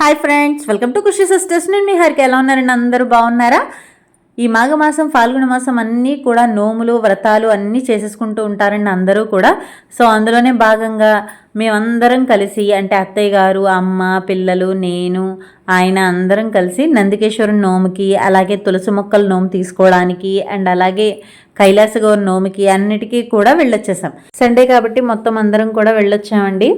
Hi friends welcome to Khushi sisters. నేను మీ హరికి. ఎలా ఉన్నారండి అందరూ బాగున్నారా? ఈ మాఘమాసం ఫాల్గుణ మాసం అన్నీ కూడా నోములు వ్రతాలు అన్నీ చేసేసుకుంటూ ఉంటారండి అందరూ కూడా. సో అందులోనే భాగంగా మేమందరం కలిసి అంటే అత్తయ్య గారు అమ్మ పిల్లలు నేను ఆయన అందరం కలిసి నందికేశ్వరం నోముకి అలాగే తులసి మొక్కల నోము తీసుకోవడానికి అండ్ అలాగే కైలాసగౌర్ నోముకి అన్నిటికీ కూడా వెళ్ళొచ్చేసాం. సండే కాబట్టి మొత్తం అందరం కూడా వెళ్ళొచ్చామండి.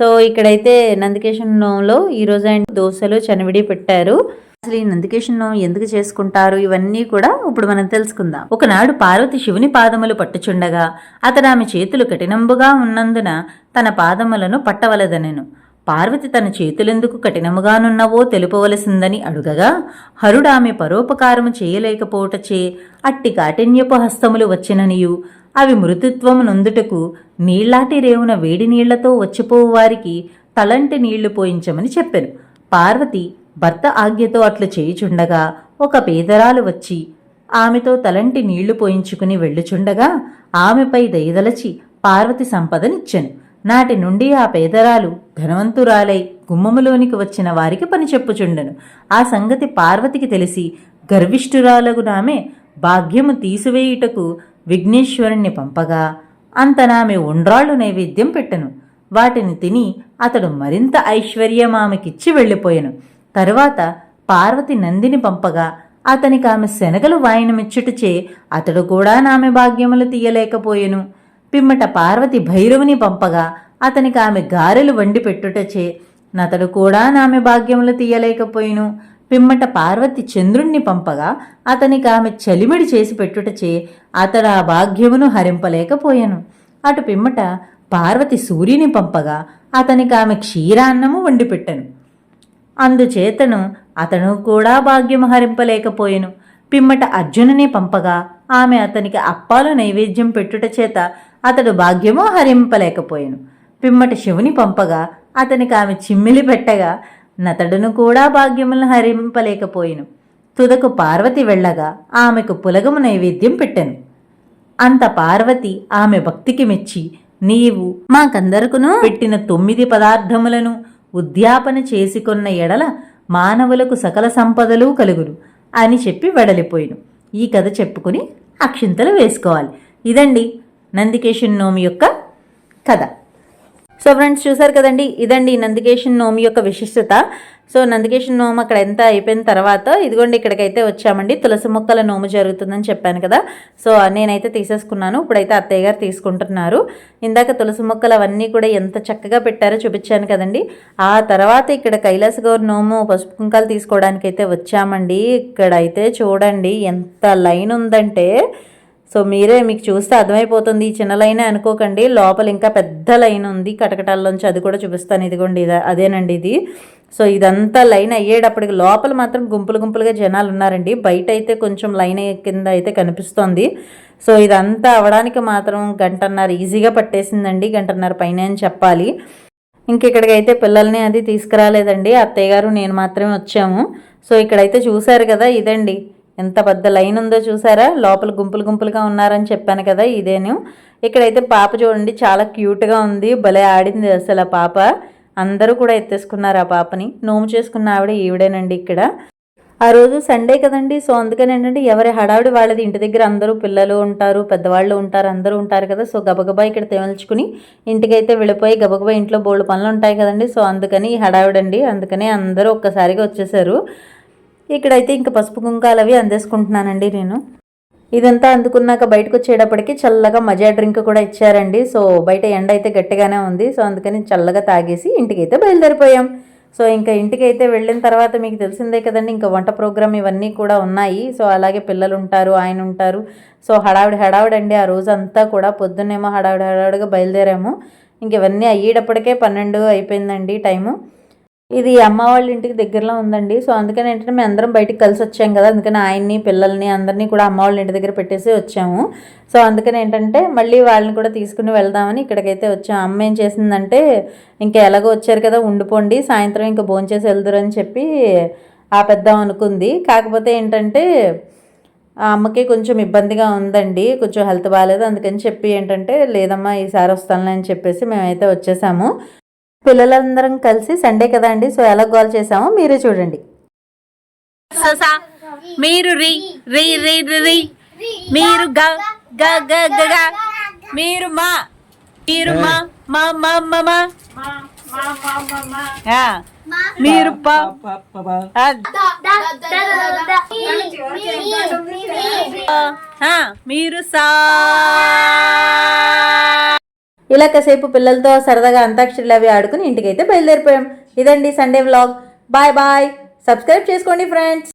సో ఇక్కడైతే నందికేశ్వరం నోములో ఈరోజు ఆయన దోశలు చనివిడి పెట్టారు. అసలు ఈ నందికేశ్వరం నోము ఎందుకు చేసుకుంటారు? ఇవన్నీ కూడా ఇప్పుడు మనం తెలుసుకుందాం. ఒకనాడు పార్వతి శివుని పాదములు పట్టుచుండగా అతడు ఆమె చేతులు కఠినంబుగా ఉన్నందున తన పాదములను పట్టవలదనెను. పార్వతి తన చేతులెందుకు కఠినముగానున్నవో తెలుపవలసిందని అడుగగా హరుడు ఆమె పరోపకారము చేయలేకపోవటచే అట్టి కాఠిన్యపు హస్తములు వచ్చిననియు. అవి మృతుత్వము నొందుటకు నీళ్ళాటి రేవున వేడి నీళ్ళతో వచ్చిపోవు వారికి తలంటి నీళ్ళు పోయించమని చెప్పెను. పార్వతి భర్త ఆజ్ఞతో అట్లు చేయుచుండగా ఒక పేదరాలు వచ్చి ఆమెతో తలంటి నీళ్ళు పోయించుకుని వెళ్ళుచుండగా ఆమెపై దయదలచి పార్వతి సంపదనిచ్చెను. నాటి నుండి ఆ పేదరాలు ధనవంతురాలై గుమ్మములోనికి వచ్చిన వారికి పని చెప్పుచుండెను. ఆ సంగతి పార్వతికి తెలిసి గర్విష్ఠురాలగునామె భాగ్యము తీసివేయుటకు విఘ్నేశ్వరుణ్ణి పంపగా అంతనామె ఉండ్రాళ్ళు నైవేద్యం పెట్టెను. వాటిని తిని అతడు మరింత ఐశ్వర్యమామెకిచ్చి వెళ్ళిపోయెను. తరువాత పార్వతి నందిని పంపగా అతనికి ఆమె శనగలు వాయనమిచ్చుటచే అతడు కూడా నామె భాగ్యములు తీయలేకపోయెను. పిమ్మట పార్వతి భైరవుని పంపగా అతనికి ఆమె గారెలు వండి పెట్టుటచే నతడు కూడా నామె భాగ్యములు తీయలేకపోయిను. పిమ్మట పార్వతి చంద్రుణ్ణి పంపగా అతనికి ఆమె చలిమిడి చేసి పెట్టుటచే అతడు ఆ భాగ్యమును హరింపలేకపోయాను. అటు పిమ్మట పార్వతి సూర్యుని పంపగా అతనికి ఆమె క్షీరాన్నము వండి పెట్టెను. అందుచేతను అతను కూడా భాగ్యము హరింపలేకపోయెను. పిమ్మట అర్జునుని పంపగా ఆమె అతనికి అప్పాలు నైవేద్యం పెట్టుట చేత అతడు భాగ్యము హరింపలేకపోయాను. పిమ్మట శివుని పంపగా అతనికి ఆమె చిమ్మిలి పెట్టగా నతడును కూడా భాగ్యములను హరింపలేకపోయాను. తుదకు పార్వతి వెళ్ళగా ఆమెకు పులగము నైవేద్యం పెట్టాను. అంత పార్వతి ఆమె భక్తికి మెచ్చి నీవు మాకందరకును పెట్టిన తొమ్మిది పదార్థములను ఉద్యాపన చేసుకొన్న ఎడల మానవులకు సకల సంపదలు కలుగును అని చెప్పి వెడలిపోయిను. ఈ కథ చెప్పుకుని అక్షింతలు వేసుకోవాలి. ఇదండి నందికేశన్ నోమి యొక్క కథ. సో ఫ్రెండ్స్ చూసారు కదండి? ఇదండి నందికేశన్ నోమి యొక్క విశిష్టత. సో నందికేశన్ నోము అక్కడ ఎంత అయిపోయిన తర్వాత ఇదిగోండి ఇక్కడికైతే వచ్చామండి. తులసి మొక్కల నోము జరుగుతుందని చెప్పాను కదా. సో నేనైతే తీసేసుకున్నాను. ఇప్పుడైతే అత్తయ్య గారు తీసుకుంటున్నారు. ఇందాక తులసి మొక్కలు అవన్నీ కూడా ఎంత చక్కగా పెట్టారో చూపించాను కదండి. ఆ తర్వాత ఇక్కడ కైలాస గౌర్ నోము పసుపు కుంకాలు తీసుకోవడానికి అయితే వచ్చామండి. ఇక్కడైతే చూడండి ఎంత లైన్ ఉందంటే సో మీరే మీకు చూస్తే అర్థమైపోతుంది. ఈ చిన్న లైన్ అనుకోకండి. లోపల ఇంకా పెద్ద లైన్ ఉంది. కటకటాల్లోంచి అది కూడా చూపిస్తాను. ఇదిగోండి ఇది అదేనండి ఇది. సో ఇదంతా లైన్ అయ్యేటప్పటికి లోపల మాత్రం గుంపులు గుంపులుగా జనాలు ఉన్నారండి. బయట అయితే కొంచెం లైన్ కింద అయితే కనిపిస్తోంది. సో ఇదంతా అవడానికి మాత్రం గంటన్నర ఈజీగా పట్టేసిందండి. గంటన్నర పైన అని చెప్పాలి. ఇంకెక్కడికైతే పిల్లల్ని అది తీసుకురాలేదండి. అత్తయ్య గారు నేను మాత్రమే వచ్చాము. సో ఇక్కడైతే చూశారు కదా ఇదండి. ఎంత పెద్ద లైన్ ఉందో చూసారా? లోపల గుంపులు గుంపులుగా ఉన్నారని చెప్పాను కదా ఇదేను. ఇక్కడైతే పాప చూడండి చాలా క్యూట్గా ఉంది. భలే ఆడింది అసలు ఆ పాప. అందరూ కూడా ఎత్తేసుకున్నారు ఆ పాపని. నోము చేసుకున్న ఆవిడ ఈవిడేనండి ఇక్కడ. ఆ రోజు సండే కదండి సో అందుకని ఏంటంటే ఎవరి హడావిడి వాళ్ళది. ఇంటి దగ్గర అందరూ పిల్లలు ఉంటారు పెద్దవాళ్ళు ఉంటారు అందరూ ఉంటారు కదా సో గబగబా ఇక్కడ తేల్చుకుని ఇంటికైతే వెళ్ళిపోయి గబగబా ఇంట్లో బోల్డ్ పనులు ఉంటాయి కదండి. సో అందుకని హడావిడండి. అందుకని అందరూ ఒక్కసారిగా వచ్చేసారు. ఇక్కడైతే ఇంకా పసుపు కుంకాలు అవి అందేసుకుంటున్నానండి నేను. ఇదంతా అందుకున్నాక బయటకు వచ్చేటప్పటికి చల్లగా మజా డ్రింక్ కూడా ఇచ్చారండి. సో బయట ఎండ అయితే గట్టిగానే ఉంది. సో అందుకని చల్లగా తాగేసి ఇంటికి అయితే బయలుదేరిపోయాం. సో ఇంకా ఇంటికి అయితే వెళ్ళిన తర్వాత మీకు తెలిసిందే కదండి ఇంకా వంట ప్రోగ్రామ్ ఇవన్నీ కూడా ఉన్నాయి. సో అలాగే పిల్లలు ఉంటారు ఆయన ఉంటారు. సో హడావిడి హడావిడండి ఆ రోజు అంతా కూడా. పొద్దున్నేమో హడావిడి హడావిడిగా బయలుదేరాము. ఇంక ఇవన్నీ అయ్యేటప్పటికే పన్నెండు అయిపోయిందండి టైము. ఇది అమ్మ వాళ్ళ ఇంటికి దగ్గరలో ఉందండి. సో అందుకని ఏంటంటే మేము అందరం బయటికి కలిసి వచ్చాం కదా. అందుకని ఆయన్ని పిల్లల్ని అందరినీ కూడా అమ్మ వాళ్ళ ఇంటి దగ్గర పెట్టేసి వచ్చాము. సో అందుకని ఏంటంటే మళ్ళీ వాళ్ళని కూడా తీసుకుని వెళ్దామని ఇక్కడికైతే వచ్చాము అమ్మ ఏం చేసిందంటే ఇంకా ఎలాగో వచ్చారు కదా ఉండిపోండి సాయంత్రం ఇంకా భోంచేసి వెళ్దురని చెప్పి ఆ పెద్ద అనుకుంది. కాకపోతే ఏంటంటే ఆ అమ్మకి కొంచెం ఇబ్బందిగా ఉందండి. కొంచెం హెల్త్ బాగాలేదు అందుకని చెప్పి ఏంటంటే లేదమ్మా ఈసారి వస్తానులే అని చెప్పేసి మేమైతే వచ్చేసాము. పిల్లలందరం కలిసి సండే కదా అండి సో ఎలా గోల్ చేసామో మీరే చూడండి. మీరు రి రి రి రి రి. మీరు గ గ గ గ గ. మీరు మా మీరు మా మా మా మా మా. మీరు ప మీరు సా. ఇలా కాసేపు పిల్లలతో సరదాగా అంతాక్షరులు అవి ఆడుకుని ఇంటికైతే బయలుదేరిపోయాం. ఇదండి Sunday vlog bye bye subscribe చేసుకోండి ఫ్రెండ్స్